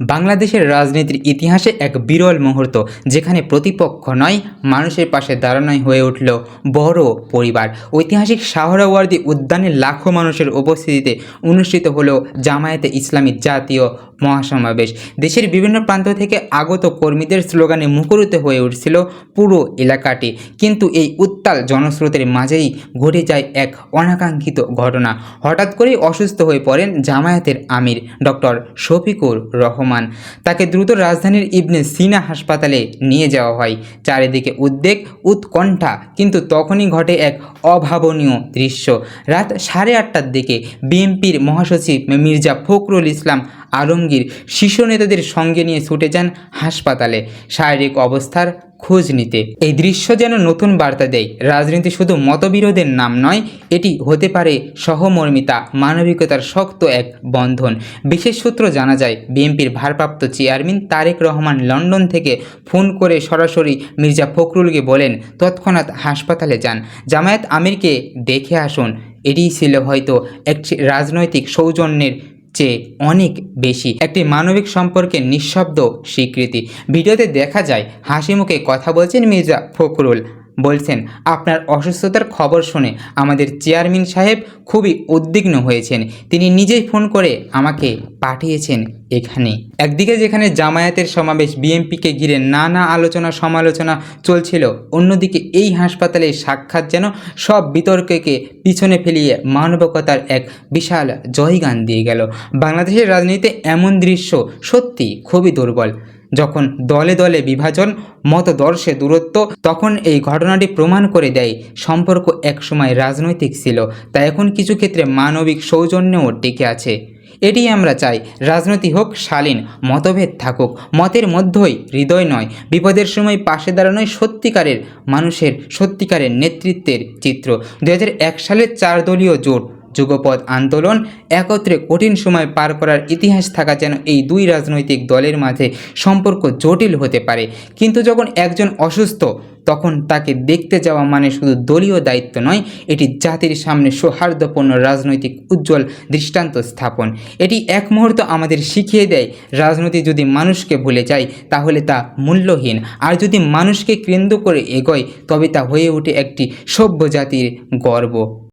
বাংলাদেশের রাজনীতির ইতিহাসে এক বিরল মুহূর্ত, যেখানে প্রতিপক্ষ নয়, মানুষের পাশে দাঁড়ানোই হয়ে উঠল বড় পরিবার। ঐতিহাসিক শাহরাওয়ার্দী উদ্যানে লাখো মানুষের উপস্থিতিতে অনুষ্ঠিত হলো জামায়াতে ইসলামী জাতীয় মহাসমাবেশ। দেশের বিভিন্ন প্রান্ত থেকে আগত কর্মীদের স্লোগানে মুখরিত হয়ে উঠছিল পুরো এলাকাটি। কিন্তু এই উত্তাল জনস্রোতের মাঝেই ঘটে যায় এক অনাকাঙ্ক্ষিত ঘটনা। হঠাৎ করেই অসুস্থ হয়ে পড়েন জামায়াতের আমির, ডক্টর শফিকুর রহমান। তাকে দ্রুত রাজধানীর ইবনে সিনা হাসপাতালে নিয়ে যাওয়া হয়। চারিদিকে উদ্বেগ, উৎকণ্ঠা কিন্তু তখনই ঘটে এক অভাবনীয় দৃশ্য। রাত সাড়ে আটটার দিকে বিএনপির মহাসচিব মির্জা ফখরুল ইসলাম আলমগীর শীর্ষ নেতাদের সঙ্গে নিয়ে ছুটে যান হাসপাতালে। শারীরিক অবস্থার খোঁজ নিতে। এই দৃশ্য যেন নতুন বার্তা দেয়। রাজনীতি শুধু মতবিরোধের নাম নয়, এটি হতে পারে সহমর্মিতা, মানবিকতার শক্ত এক বন্ধন। বিশেষ সূত্র জানা যায়, বিএনপির ভারপ্রাপ্ত চেয়ারম্যান তারেক রহমান লন্ডন থেকে ফোন করে সরাসরি মির্জা ফখরুলকে বলেন, তৎক্ষণাৎ হাসপাতালে যান। জামায়াত আমিরকে দেখে আসুন। এটিই ছিল হয়তো একটি রাজনৈতিক সৌজন্যের চেয়ে অনেক বেশি। একটি মানবিক সম্পর্কে নিঃশব্দ স্বীকৃতি। ভিডিওতে দেখা যায় হাসি মুখে কথা বলছেন মির্জা ফখরুল। বলছেন, আপনার অসুস্থতার খবর শুনে আমাদের চেয়ারম্যান সাহেব খুবই উদ্বিগ্ন হয়েছেন। তিনি নিজেই ফোন করে আমাকে পাঠিয়েছেন এখানে। একদিকে যেখানে জামায়াতের সমাবেশ, বিএনপিকে ঘিরে নানা আলোচনা সমালোচনা চলছিল, অন্যদিকে এই হাসপাতালে সাক্ষাৎ যেন সব বিতর্ককে পিছনে ফেলিয়ে মানবকতার এক বিশাল জয়গান দিয়ে গেল। বাংলাদেশের রাজনীতিতে এমন দৃশ্য সত্যি খুবই দুর্বল। যখন দলে দলে বিভাজন, মতদর্শে দূরত্ব, তখন এই ঘটনাটি প্রমাণ করে দেয় সম্পর্ক একসময় রাজনৈতিক ছিল, তা এখন কিছু ক্ষেত্রে মানবিক সৌজন্যও টিকে আছে। এটি আমরা চাই, রাজনীতি হোক, শালীন, মতভেদ থাকুক, মতের মধ্যেই হৃদয় নয়, বিপদের সময় পাশে দাঁড়ানোই সত্যিকারের মানুষের সত্যিকারের নেতৃত্বের চিত্র। দু হাজার এক সালের চার দলীয় জোট যুগপৎ আন্দোলন একত্রে কঠিন সময় পার করার ইতিহাস থাকা যেন এই দুই রাজনৈতিক দলের মাঝে সম্পর্ক জটিল হতে পারে। কিন্তু যখন একজন অসুস্থ, তখন তাকে দেখতে যাওয়া মানে শুধু দলীয় দায়িত্ব নয়, এটি জাতির সামনে সৌহার্দ্যপূর্ণ রাজনৈতিক উজ্জ্বল দৃষ্টান্ত স্থাপন। এটি এক মুহূর্ত আমাদের শিখিয়ে দেয়, রাজনীতি যদি মানুষকে ভুলে যায়, তাহলে তা মূল্যহীন। আর যদি মানুষকে কেন্দ্র করে এগোয়, তবে তা হয়ে ওঠে একটি সভ্য জাতির গর্ব।